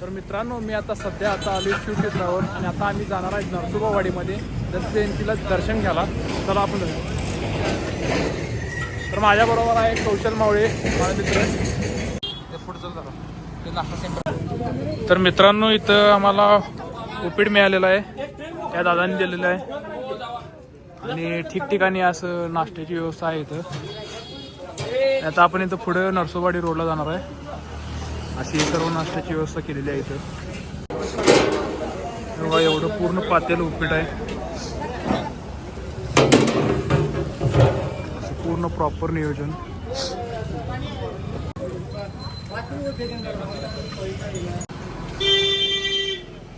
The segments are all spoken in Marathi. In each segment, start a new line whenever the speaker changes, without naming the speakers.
तर मित्रांनो मी आता सध्या आता आलो शिवक्षेत्रावर आणि आता आम्ही जाणार आहे नरसोबावाडीमध्ये दत्त जयंतीला दर्शन घ्यायला चला आपण तर माझ्याबरोबर आहे कौशल मावळे माझे मित्र. ते पुढचं झालं तर मित्रांनो इथं आम्हाला उपीड मिळालेलं आहे. त्या दादांनी दिलेलं आहे. आणि ठिकठिकाणी असं नाश्त्याची व्यवस्था आहे इथं. आता आपण इथं पुढं नरसोबाडी रोडला जाणार आहे. अशी सर्व नाश्त्याची व्यवस्था केलेली आहे इथं. तेव्हा एवढं पूर्ण पातेल उपीट आहे. पूर्ण प्रॉपर नियोजन.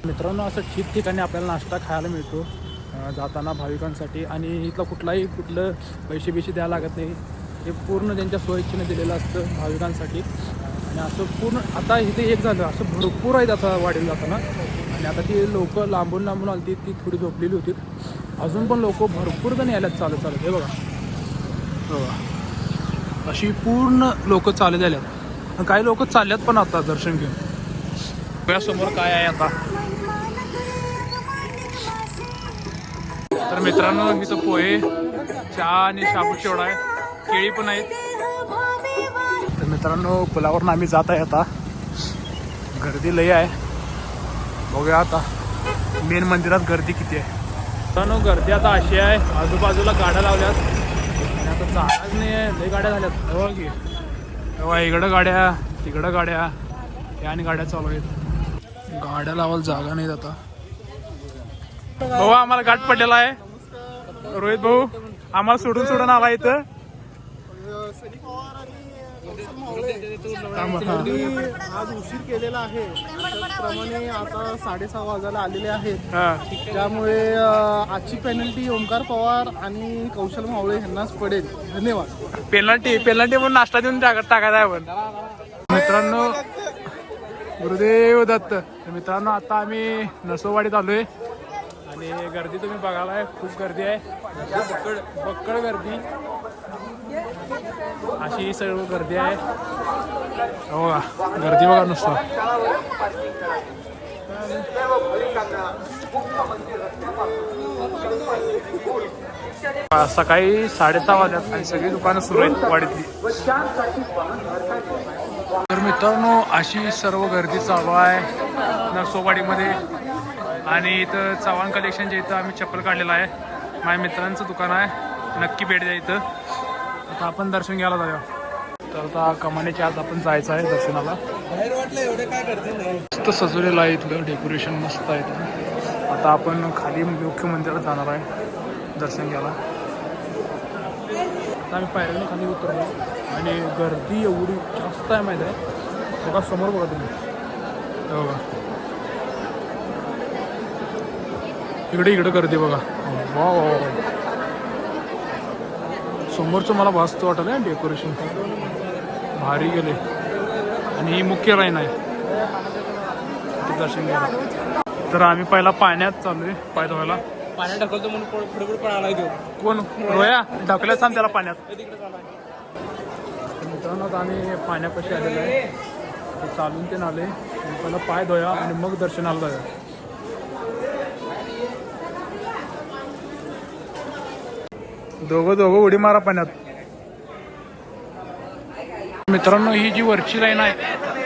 मित्रांनो असं ठिकठिकाणी आपल्याला नाश्ता खायला मिळतो जाताना भाविकांसाठी. आणि इथलं कुठलाही कुठलं पैसे बिशे द्यायला लागत नाही. हे पूर्ण त्यांच्या स्वइच्छेने दिलेलं असतं भाविकांसाठी. आणि असं पूर्ण आता इथे एक झालं असं भरपूर आहेत आता वाढीला जाताना. आणि आता ती लोक लांबून लांबून आली ती थोडी झोपलेली होती. अजून पण लोक भरपूर जण यायला चालत चालत हे बघा. बघा अशी पूर्ण लोक चालत आल्यात. काही लोक चालल्यात पण आता दर्शन घेऊन. समोर काय आहे आता? तर मित्रांनो इथं पोहे चहा आणि शाबू शेवडा आहे. केळी पण आहेत. मित्रांनो पुलावरून आम्ही जात आहे आता. गर्दी लय आहे. बघूया आता. मेन मंदिरात गर्दी किती आहे. मित्रांनो गर्दी आता अशी आहे. आजूबाजूला गाड्या लावल्यात. आणि आता जागाच नाही आहे. लय गाड्या झाल्यात. हो की. तेव्हा इकडं गाड्या तिकडं गाड्या. या आणि गाड्या चालू आहेत. गाड्या लावायला जागा नाहीत आता. भाऊ आम्हाला गाठ पडलेला आहे. रोहित भाऊ आम्हाला सोडून सोडून आला इथं. हा.
त्यांनी आज उशीर केलेला आहे. त्याचप्रमाणे आता साडेसहा वाजायला आलेले आहेत. त्यामुळे आजची पेनल्टी ओंकार पवार आणि कौशल मावळे यांनाच पडेल. धन्यवाद.
पेनल्टी पेनल्टी म्हणून नाश्ता देऊन टाका- टाकायचा आहे आपण. मित्रांनो गुरुदेव दत्त. तर मित्रांनो आता आम्ही नसोवाडीत आलोय. आणि गर्दी तुम्ही बघायला खूप गर्दी आहे. बक्कड बक्कड गर्दी. अशी सर्व गर्दी आहे. हो का? गर्दी बघा नुसतं. सकाळी साडेसहा वाजल्यात आणि सगळी दुकानं सुरू आहेत वाडीतली. तर मित्रांनो अशी सर्व गर्दी चालू आहे नरसोवाडीमध्ये आणि इथं चव्हाण कलेक्शनच्या इथं आम्ही चप्पल काढलेलं आहे. माझ्या मित्रांचं दुकान आहे. नक्की भेट द्या इथं. आता आपण दर्शन घ्यायला जाऊया. तर आता कमानीच्या आज आपण जायचं आहे दर्शनाला.
बाहेर वाटलं एवढे काय करते
मस्त सजवलेलं आहे इथलं डेकोरेशन मस्त आहे इथं. आता आपण खाली मुख्य मंदिरात जाणार आहे दर्शन घ्यायला. आता आम्ही पायऱ्याने खाली उतरलो. आणि गर्दी एवढी जास्त आहे माहीत आहे. बघा समोर बघा तुम्ही. हे बघा. इकडे इकडे गर्दी बघा. वा वा वा. समोरचं मला वाचतं वाटलं आहे डेकोरेशन भारी गेले. आणि ही मुख्य लाईन आहे. ते दर्शन घ्यायला. तर आम्ही पहिला पाण्यात चालू आहे पाय धुवायला.
पाण्यात ढकलतो म्हणून पुढे पुढे देऊ
कोण? रोया? ढकल्या सांग त्याला पाण्यात. तर मित्रांनो आम्ही पाण्यापाशी आलेलो आहे. चालून ते आले. पहिला पाय धुया आणि मग दर्शनाला जाऊया. दोघं दोघं उडी मारा पाण्यात. मित्रांनो ही जी वरची लाईन आहे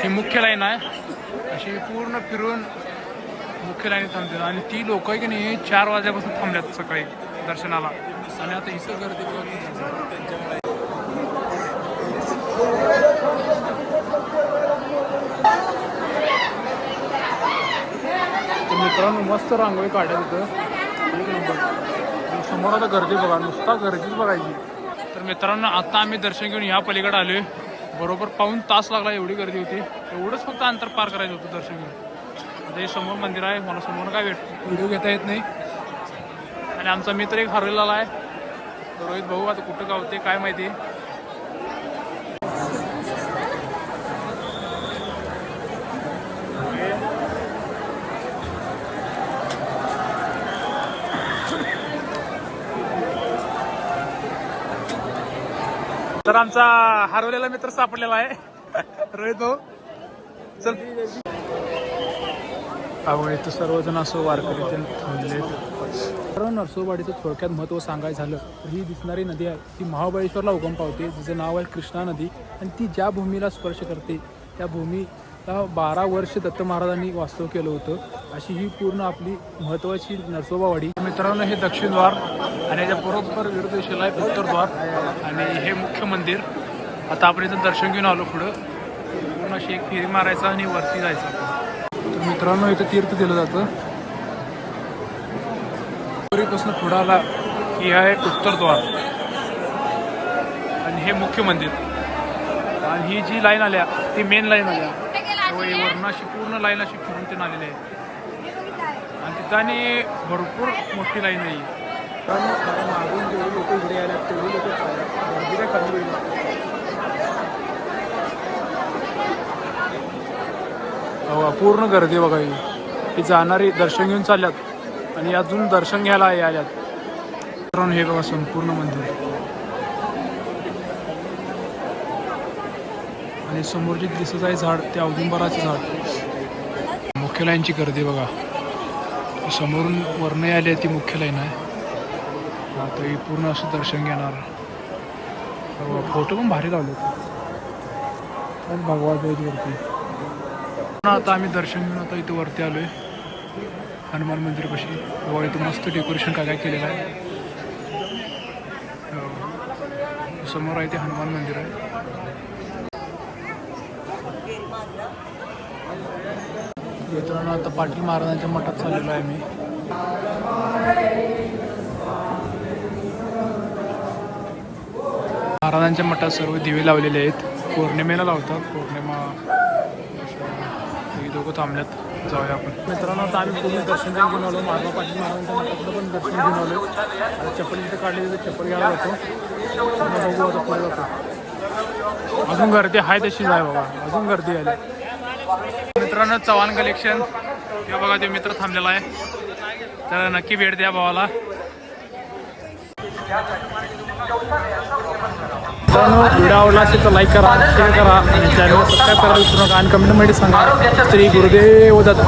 ही मुख्य लाईन आहे. अशी पूर्ण फिरून मुख्य लाईन थांबते आणि ती लोक आहे की नाही चार वाजल्यापासून थांबल्यात सकाळी दर्शनाला. आणि आता इथं गर्दी मित्रांनो मस्त रांगोळी काढल्या होतं एक नंबर समोर आता गर्दी बघा नुसता गर्दीच बघायची. तर मित्रांनो आता आम्ही दर्शन घेऊन या पलीकडे आलोय. बरोबर पाऊन तास लागला एवढी गर्दी होती. एवढंच फक्त अंतर पार करायचं होतं दर्शन घेऊन. आता हे समोर मंदिर आहे मला समोर काय भेट व्हिडिओ घेता येत नाही. आणि आमचा मित्र एक हरवलेला आहे. रोहित भाऊ आता कुठं गावते काय माहिती? तर आमचा हरवलेला मित्र सापडलेला आहे. रोहित भाऊ. चल. इथं सर्वजण असं वारकरी ते थांबले कारण नरसोबावाडीचं थोडक्यात महत्त्व सांगायचं झालं तर ही दिसणारी नदी आहे. ती महाबळेश्वरला उगम पावते. जिचं नाव आहे कृष्णा नदी. आणि ती ज्या भूमीला स्पर्श करते त्या भूमीला बारा वर्ष दत्त महाराजांनी वास्तव केलं होतं. अशी ही पूर्ण आपली महत्त्वाची नरसोबावाडी. मित्रांनो हे दक्षिण द्वार आणि याच्या बरोबर विरुद्ध दिशेला आहे उत्तरद्वार आणि हे मुख्य मंदिर. आता आपण इथं दर्शन घेऊन आलो पुढं. पूर्ण अशी एक फेरी मारायचा आणि वरती जायचं तर मित्रांनो इथं तीर्थ दिलं जातं. पुरीपासून पुढं आला की हा एक उत्तरद्वार आणि हे मुख्य मंदिर. आणि ही जी लाईन आल्या ती मेन लाईन आल्या. त्यामुळे वरून अशी पूर्ण लाईन अशी फिरून ते आलेली आहे आणि तिथं आणि भरपूर मोठी लाईन आहे ही. मागून जेवढे लोक इकडे आल्यात तेवढे लोक गर्दी काय कमी होईल. हो पूर्ण गर्दी बघा ही. ही जाणारी दर्शन घेऊन चालल्यात आणि अजून दर्शन घ्यायला हे आल्यात हे बघा संपूर्ण मंदिर. आणि समोर जे दिसत आहे झाड ते औदुंबराचं झाड. मुख्य लाईनची गर्दी बघा. समोरून वर्ण आली आहे ती मुख्य लाईन आहे. आता पूर्ण असं दर्शन घेणार. हो, फोटो पण भारी लावले भगवान वरती. आता आम्ही दर्शन घेऊन आता इथं वरती आलोय. हनुमान मंदिरपाशी व इथं मस्त डेकोरेशन काय काय केलेलं आहे. हो. समोर आहे ते हनुमान मंदिर आहे. मित्रांनो आता पाटील महाराजांच्या मठात चाललेलो आहे मी महाराजांच्या मठात सर्व दिवे लावलेले आहेत. पौर्णिमेला लावतात. पौर्णिमा दोघं थांबल्यात. जाऊया आपण. मित्रांनो आता आम्ही पूर्ण दर्शन घेऊन आलो. महात्मा पाटील महाराजांच्या मठातलं पण दर्शन घेऊन आलो. आता चप्पल इथे काढली तर चप्पल घ्यायला जातो. बघू आता जातो. अजून गर्दी आहे तशीच आहे बाबा. अजून गर्दी आली मित्रांनो चव्हाण कलेक्शन हे बघा ते मित्र थांबलेला आहे. तर नक्की भेट द्या भावाला. व्हिडिओ आवडला असेल तर लाईक करा शेअर करा आणि चॅनल सबस्क्राईब करायला विसरू नका. आणि कमेंटमध्ये सांगा श्री गुरुदेव दत्त.